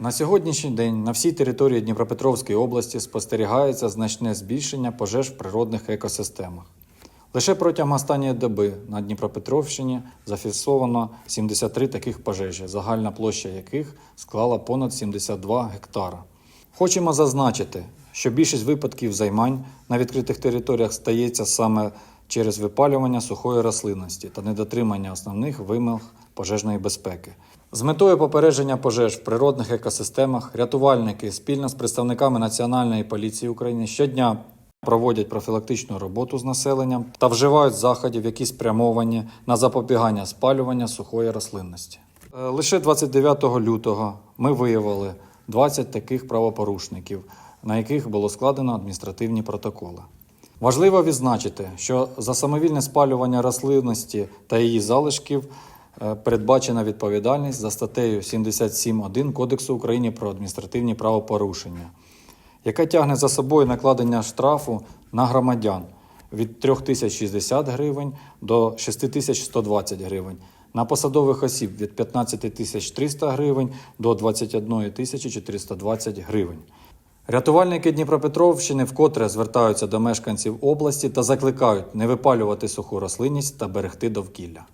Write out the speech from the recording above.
На сьогоднішній день на всій території Дніпропетровської області спостерігається значне збільшення пожеж в природних екосистемах. Лише протягом останньої доби на Дніпропетровщині зафіксовано 73 таких пожежі, загальна площа яких склала понад 72 гектара. Хочемо зазначити, що більшість випадків займань на відкритих територіях стається саме через випалювання сухої рослинності та недотримання основних вимог пожежної безпеки. З метою попередження пожеж в природних екосистемах рятувальники спільно з представниками Національної поліції України щодня проводять профілактичну роботу з населенням та вживають заходів, які спрямовані на запобігання спалювання сухої рослинності. Е, Лише 29 лютого ми виявили 20 таких правопорушників, на яких було складено адміністративні протоколи. Важливо відзначити, що за самовільне спалювання рослинності та її залишків передбачена відповідальність за статтею 77.1 Кодексу України про адміністративні правопорушення, яка тягне за собою накладення штрафу на громадян від 3060 гривень до 6120 гривень, на посадових осіб від 15300 гривень до 21420 гривень. Рятувальники Дніпропетровщини вкотре звертаються до мешканців області та закликають не випалювати суху рослинність та берегти довкілля.